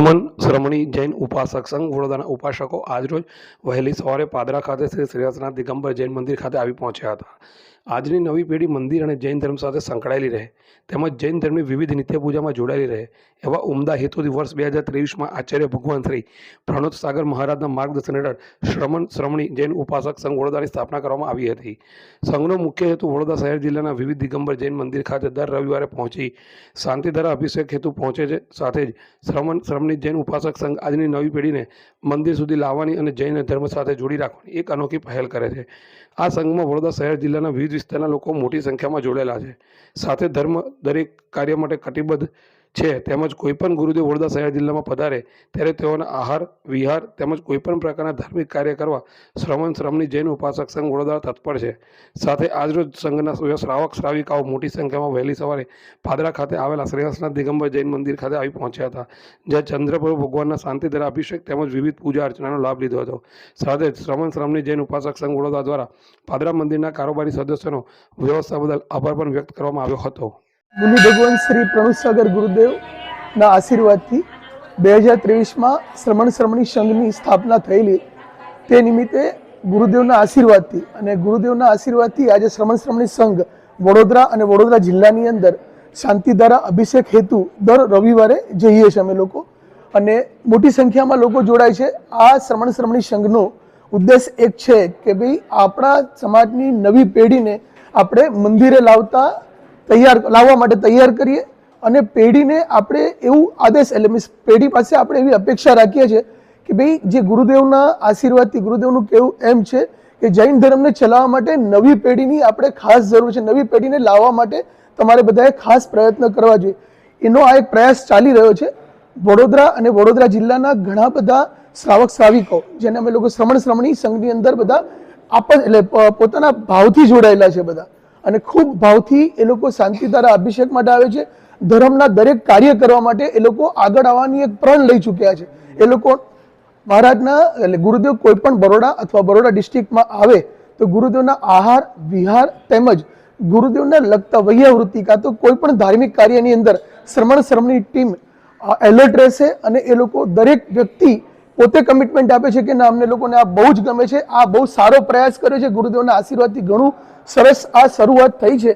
શ્રમણ શ્રમણી જૈન ઉપાસક સંઘ વડોદરાના ઉપાસકો આજરોજ વહેલી સવારે પાદરા ખાતે શ્રી શ્રેયસનાથ દિગંબર જૈન મંદિર ખાતે આવી પહોંચ્યા હતા. આજની નવી પેઢી મંદિર અને જૈન ધર્મ સાથે સંકળાયેલી રહે, તેમજ જૈન ધર્મની વિવિધ નિત્ય પૂજામાં જોડાયેલી રહે, એવા ઉમદા હેતુથી વર્ષ બે હજાર ત્રેવીસમાં આચાર્ય ભગવાન શ્રી પ્રણોદ સાગર મહારાજના માર્ગદર્શન હેઠળ શ્રમણ શ્રમણી જૈન ઉપાસક સંઘ વડોદરાની સ્થાપના કરવામાં આવી હતી. સંઘનો મુખ્ય હેતુ વડોદરા શહેર જિલ્લાના વિવિધ દિગંબર જૈન મંદિર ખાતે દર રવિવારે પહોંચી શાંતિધારા અભિષેક હેતુ પહોંચે છે, સાથે જ શ્રમણ શ્રમણી જૈન ઉપાસક સંઘ આજની નવી પેઢીને મંદિર સુધી લાવવાની અને જૈન ધર્મ સાથે જોડી રાખવાની એક અનોખી પહેલ કરે છે. આ સંઘમાં વડોદરા શહેર જિલ્લાના વિવિધ વિસ્તારના લોકો મોટી સંખ્યામાં જોડાયેલા છે. સાથે ધર્મ દરેક કાર્ય માટે કટિબદ્ધ છે, તેમજ કોઈપણ ગુરુદેવ વડોદરા શહેર જિલ્લામાં પધારે, ત્યારે તેઓના આહાર, વિહાર તેમજ કોઈપણ પ્રકારના ધાર્મિક કાર્ય કરવા શ્રવણ શ્રમની જૈન ઉપાસક સંઘ વડોદરા તત્પર છે. સાથે આજરોજ સંઘના શ્રાવક શ્રાવિકાઓ મોટી સંખ્યામાં વહેલી સવારે પાદરા ખાતે આવેલા શ્રેયસનાથ દિગંબર જૈન મંદિર ખાતે આવી પહોંચ્યા હતા, જ્યાં ચંદ્રપ્રભુ ભગવાનના શાંતિ દ્વારા અભિષેક તેમજ વિવિધ પૂજા અર્ચનાનો લાભ લીધો હતો. સાથે જ શ્રવણ શ્રમની જૈન ઉપાસક સંઘ વડોદરા દ્વારા પાદરા મંદિરના કારોબારી સદસ્યોનો વ્યવસ્થા બદલ આભાર પણ વ્યક્ત કરવામાં આવ્યો હતો. મુનિ ભગવાન શ્રી પ્રણુસાગર ગુરુદેવના આશીર્વાદથી બે હજાર ત્રેવીસમાં શ્રમણ શ્રમણી સંઘની સ્થાપના થયેલી. તે નિમિત્તે ગુરુદેવના આશીર્વાદથી અને ગુરુદેવના આશીર્વાદથી આજે શ્રમણ શ્રમણી સંઘ વડોદરા અને વડોદરા જિલ્લાની અંદર શાંતિધારા અભિષેક હેતુ દર રવિવારે જઈએ છીએ અમે લોકો. અને મોટી સંખ્યામાં લોકો જોડાય છે. આ શ્રમણ શ્રમણી સંઘનો ઉદ્દેશ એક છે કે ભાઈ આપણા સમાજની નવી પેઢીને આપણે મંદિરે લાવતા તૈયાર લાવવા માટે તૈયાર કરીએ અને પેઢીને આપણે એવું આદેશ, એટલે મીન્સ પેઢી પાસે આપણે એવી અપેક્ષા રાખીએ છીએ કે ભાઈ, જે ગુરુદેવના આશીર્વાદથી ગુરુદેવનું કેવું એમ છે કે જૈન ધર્મને ચલાવવા માટે નવી પેઢીની આપણે ખાસ જરૂર છે. નવી પેઢીને લાવવા માટે તમારે બધાએ ખાસ પ્રયત્ન કરવા જોઈએ. એનો આ એક પ્રયાસ ચાલી રહ્યો છે. વડોદરા અને વડોદરા જિલ્લાના ઘણા બધા શ્રાવક શ્રાવિકો, જેને અમે લોકો શ્રમણ શ્રમણી સંઘની અંદર બધા આપ એટલે પોતાના ભાવથી જોડાયેલા છે બધા. અને ખૂબ ભાવથી એ લોકો શાંતિધારા અભિષેક માટે આવે છે. ધર્મના દરેક કાર્ય કરવા માટે એ લોકો આગળ આવવાની એક પ્રણ લઈ ચૂક્યા છે. એ લોકો મહારાજના એટલે ગુરુદેવ કોઈ પણ બરોડા અથવા બરોડા ડિસ્ટ્રિક્ટમાં આવે તો ગુરુદેવના આહાર, વિહાર તેમજ ગુરુદેવને લગતા વૈયાવૃત્તિ કાં તો કોઈ પણ ધાર્મિક કાર્યની અંદર શ્રમણ શ્રમની ટીમ એલર્ટ રહેશે અને એ લોકો દરેક વ્યક્તિ પોતે કમિટમેન્ટ આપે છે કે ના અમને લોકોને આ બહુ જ ગમે છે આ બહુ સારો પ્રયાસ કર્યો છે ગુરુદેવના આશીર્વાદથી ઘણું સરસ આ શરૂઆત થઈ છે.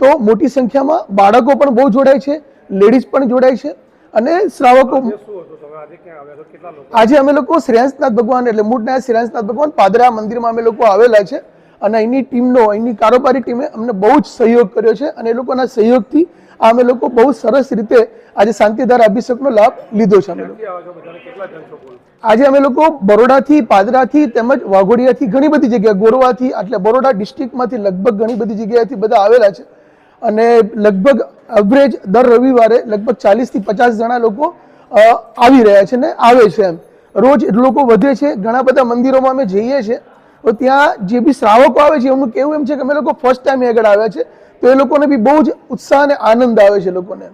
તો મોટી સંખ્યામાં બાળકો પણ બહુ જોડાય છે લેડીઝ પણ જોડાય છે અને શ્રાવકો આજે અમે લોકો શ્રેયાંશનાથ ભગવાન એટલે મૂળના શ્રેયાંશનાથ ભગવાન પાદરા મંદિરમાં અમે લોકો આવેલા છે. અને અહીંની ટીમનો અહીંની કારોબારી ટીમે અમને બહુ જ સહયોગ કર્યો છે અને એ લોકોના સહયોગથી આ અમે લોકો બહુ સરસ રીતે આજે શાંતિધાર અભિષેકનો લાભ લીધો છે અમે લોકો. આજે અમે લોકો બરોડાથી પાદરાથી તેમજ વાઘોડિયાથી ઘણી બધી જગ્યાએ ગોરવાથી એટલે બરોડા ડિસ્ટ્રિક્ટમાંથી લગભગ ઘણી બધી જગ્યાએથી બધા આવેલા છે. અને લગભગ એવરેજ દર રવિવારે લગભગ ચાલીસથી પચાસ જણા લોકો આવી રહ્યા છે ને આવે છે એમ. રોજ લોકો વધે છે. ઘણા બધા મંદિરોમાં અમે જઈએ છીએ. તો ત્યાં જે બી શ્રાવકો આવે છે એમનું કેવું એમ છે કે અમે લોકો ફર્સ્ટ ટાઈમ આગળ આવ્યા છે, તો એ લોકોને બી બહુ જ ઉત્સાહ અને આનંદ આવે છે લોકોને.